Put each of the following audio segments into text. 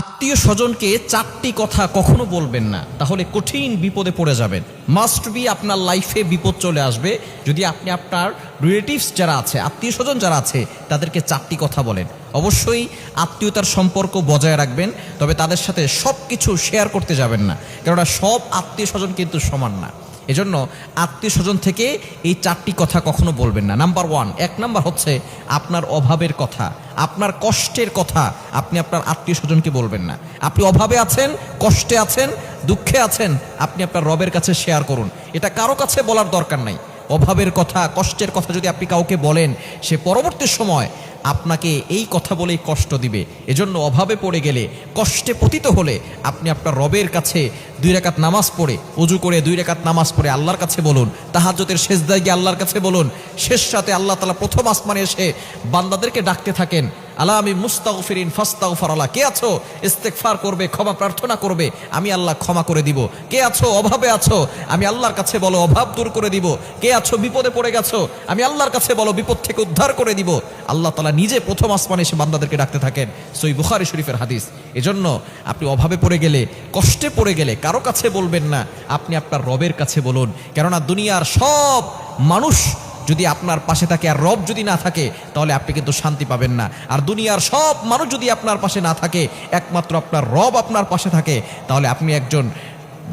আত্মীয় স্বজনকে চারটি কথা কখনো বলবেন না, তাহলে কঠিন বিপদে পড়ে যাবেন। মাস্ট বি আপনার লাইফে বিপদ চলে আসবে। যদি আপনি আপনার রিলেটিভস যারা আছে, আত্মীয় স্বজন যারা আছে, তাদেরকে চারটি কথা বলেন। অবশ্যই আত্মীয়তার সম্পর্ক বজায় রাখবেন, তবে তাদের সাথে সব কিছু শেয়ার করতে যাবেন না। কেননা সব আত্মীয় স্বজন কিন্তু সমান না। এজন্য আত্মীয় স্বজন থেকে এই চারটি কথা কখনো বলবেন না। নাম্বার ওয়ান এক নাম্বার হচ্ছে আপনার অভাবের কথা, আপনার কষ্টের কথা আপনি আপনার আত্মীয় স্বজনকে বলবেন না। আপনি অভাবে আছেন, কষ্টে আছেন, দুঃখে আছেন, আপনি আপনার রবের কাছে শেয়ার করুন। এটা কারও কাছে বলার দরকার নাই। অভাবের কথা, কষ্টের কথা যদি আপনি কাউকে বলেন, সে পরবর্তী সময় আপনাকে এই কথা বলেই কষ্ট দিবে। এজন্য অভাবে পড়ে গেলে, কষ্টে পতিত হলে আপনি আপনার রবের কাছে দুই রেখাত নামাজ পড়ে, উজু করে দুই রেখাত নামাজ পড়ে আল্লাহর কাছে বলুন তাহাজ্জতের শেষ দায় গিয়ে আল্লাহর কাছে বলুন, শেষ সাথে আল্লাহ তালা প্রথম আসমানে এসে বান্দাদেরকে ডাকতে থাকেন আল্লাহ আমি মুস্তাগফিরিন ফাস্তাগফার আল্লাহ কে আছো? ইস্তেগফার করবে, ক্ষমা প্রার্থনা করবে। আমি আল্লাহ ক্ষমা করে দিব। কে আছো? অভাবে আছো? আমি আল্লাহর কাছে বলো, অভাব দূর করে দিব। কে আছো? বিপদে পড়ে গেছো? আমি আল্লাহর কাছে বলো, বিপদ থেকে উদ্ধার করে দিব। আল্লাহ তালা নিজে প্রথম আসমানে এসে বান্দাদেরকে ডাকতে থাকেন। সই বুখারি শরীফের হাদিস। এজন্য আপনি অভাবে পড়ে গেলে, কষ্টে পড়ে গেলে কারও কাছে বলবেন না। আপনি আপনার রবের কাছে বলুন। কেননা দুনিয়ার সব মানুষ যদি আপনার পাশে থাকে আর রব যদি না থাকে, তাহলে আপনি কিন্তু শান্তি পাবেন না। আর দুনিয়ার সব মানুষ যদি আপনার পাশে না থাকে, একমাত্র আপনার রব আপনার পাশে থাকে, তাহলে আপনি একজন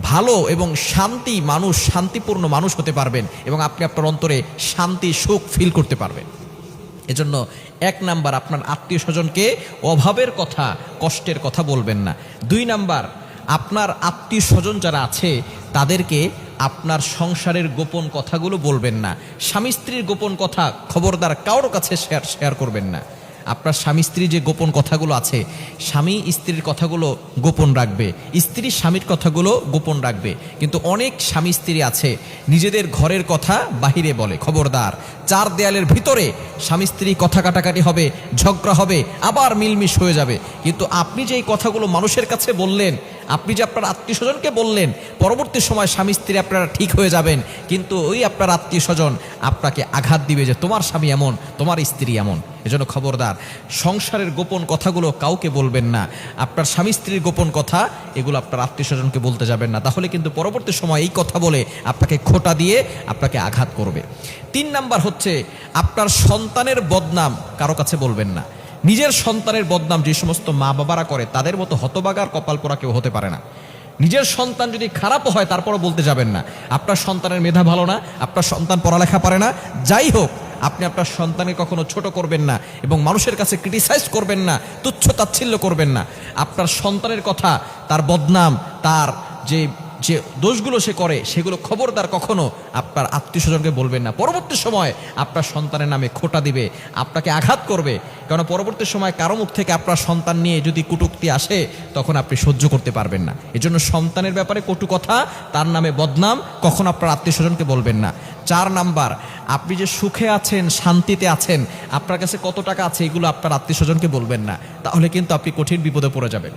ভালো এবং শান্তি মানুষ, শান্তিপূর্ণ মানুষ হতে পারবেন এবং আপনি আপনার অন্তরে শান্তি, সুখ ফিল করতে পারবেন। এজন্য এক নাম্বার আপনার আত্মীয় স্বজনকে অভাবের কথা, কষ্টের কথা বলবেন না। দুই নাম্বার, আপনার আত্মীয় স্বজন যারা আছে, তাদেরকে আপনার সংসারের গোপন কথাগুলো বলবেন না। স্বামী স্ত্রীর গোপন কথা খবরদার কারোর কাছে শেয়ার শেয়ার করবেন না। আপনার স্বামী স্ত্রী যে গোপন কথাগুলো আছে, স্বামী স্ত্রীর কথাগুলো গোপন রাখবে, স্ত্রী স্বামীর কথাগুলো গোপন রাখবে। কিন্তু অনেক স্বামী স্ত্রী আছে, নিজেদের ঘরের কথা বাহিরে বলে, খবরদার। চার দেয়ালের ভিতরে স্বামী স্ত্রী কথা কাটাকাটি হবে, ঝগড়া হবে, আবার মিলমিশ হয়ে যাবে। কিন্তু আপনি যে এই কথাগুলো মানুষের কাছে বললেন আপনি যে আপনার আত্মীয় স্বজনকে বললেন, পরবর্তী সময় স্বামী, স্ত্রী আপনারা ঠিক হয়ে যাবেন, কিন্তু ওই আপনার আত্মীয় স্বজন আপনাকে আঘাত দিবে যে তোমার স্বামী এমন, তোমার স্ত্রী এমন। এজন্য খবরদার, সংসারের গোপন কথাগুলো কাউকে বলবেন না। আপনার স্বামী, স্ত্রীর গোপন কথা, এগুলো আপনার আত্মীয় স্বজনকে বলতে যাবেন না। তাহলে কিন্তু পরবর্তী সময় এই কথা বলে আপনাকে খোটা দিয়ে আপনাকে আঘাত করবে। তিন নাম্বার হচ্ছে, আপনার সন্তানের বদনাম কারও কাছে বলবেন না। নিজের সন্তানের বদনাম যে সমস্ত মা বাবারা করে, তাদের মতো হতবাগার কপাল পোড়া কেউ হতে পারে না। নিজের সন্তান যদি খারাপও হয়, তারপরও বলতে যাবেন না। আপনার সন্তানের মেধা ভালো না, আপনার সন্তান পড়ালেখা পারে না। যাই হোক, আপনি আপনার সন্তানকে কখনো ছোট করবেন না এবং মানুষের কাছে ক্রিটিসাইজ করবেন না, তুচ্ছ তাচ্ছিল্য করবেন না। আপনার সন্তানের কথা, তার বদনাম, তার যে যে দোষগুলো সে করে, সেগুলো খবরদার কখনো আপনার আত্মীয় স্বজনকে বলবেন না। পরবর্তী সময় আপনার সন্তানের নামে খোটা দিবে, আপনাকে আঘাত করবে। কারণ পরবর্তী সময় কারও মুখ থেকে আপনার সন্তান নিয়ে যদি কুটুক্তি আসে, তখন আপনি সহ্য করতে পারবেন না। এজন্য সন্তানের ব্যাপারে কটু কথা, তার নামে বদনাম কখন আপনার আত্মীয় স্বজনকে বলবেন না। চার নাম্বার, আপনি যে সুখে আছেন, শান্তিতে আছেন, আপনার কাছে কত টাকা আছে, এগুলো আপনার আত্মীয় স্বজনকে বলবেন না। তাহলে কিন্তু আপনি কঠিন বিপদে পড়ে যাবেন।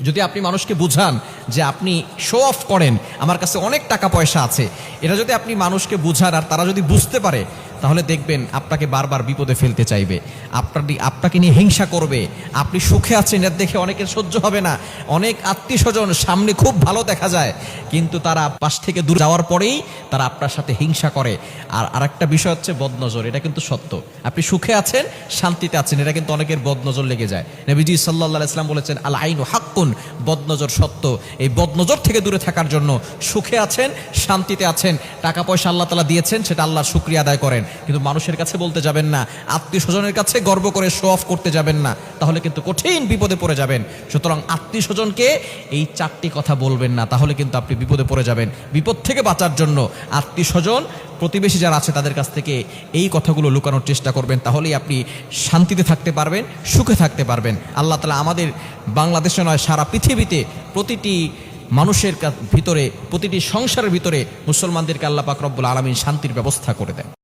যদি আপনি মানুষকে বুঝান যে আপনি শো অফ করেন, আমার কাছে অনেক টাকা পয়সা আছে, এটা যদি আপনি মানুষকে বুঝান আর তারা যদি বুঝতে পারে তাহলে দেখবেন আপনাকে বারবার বিপদে ফেলতে চাইবে। আপনার আপনাকে নিয়ে হিংসা করবে। আপনি সুখে আছেন এর দেখে অনেকের সহ্য হবে না। অনেক আত্মীয় স্বজন সামনে খুব ভালো দেখা যায়। কিন্তু তারা পাশ থেকে দূর যাওয়ার পরেই তারা আপনার সাথে হিংসা করে। আর আরেকটা বিষয় হচ্ছে বদনজর, এটা কিন্তু সত্য। আপনি সুখে আছেন, শান্তিতে আছেন, এটা কিন্তু অনেকের বদনজর লেগে যায়। নবীজি সাল্লাহ ইসলাম বলেছেন আল আইন হাক্কুন বদনজর সত্য। এই বদনজর থেকে দূরে থাকার জন্য সুখে আছেন, শান্তিতে আছেন, টাকা পয়সা আল্লাহ তালা দিয়েছেন, সেটা আল্লাহ শুক্রিয়া আদায় করেন। কিন্তু মানুষের কাছে বলতে যাবেন না আত্মীয় স্বজনের কাছে গর্ব করে শো অফ করতে যাবেন না, তাহলে কিন্তু কঠিন বিপদে পড়ে যাবেন। সুতরাং আত্মীয় স্বজনকে এই চারটি কথা বলবেন না, তাহলে কিন্তু আপনি বিপদে পড়ে যাবেন। বিপদ থেকে বাঁচার জন্য আত্মীয় স্বজন প্রতিবেশী যারা আছে তাদের কাছ থেকে এই কথাগুলো লুকানোর চেষ্টা করবেন, তাহলেই আপনি শান্তিতে থাকতে পারবেন, সুখে থাকতে পারবেন। আল্লাহ তালা আমাদের বাংলাদেশে নয়, সারা পৃথিবীতে প্রতিটি মানুষের ভিতরে, প্রতিটি সংসারের ভিতরে মুসলমানদেরকে আল্লাহ পাক রব্বুল আলমিন শান্তির ব্যবস্থা করে দেন।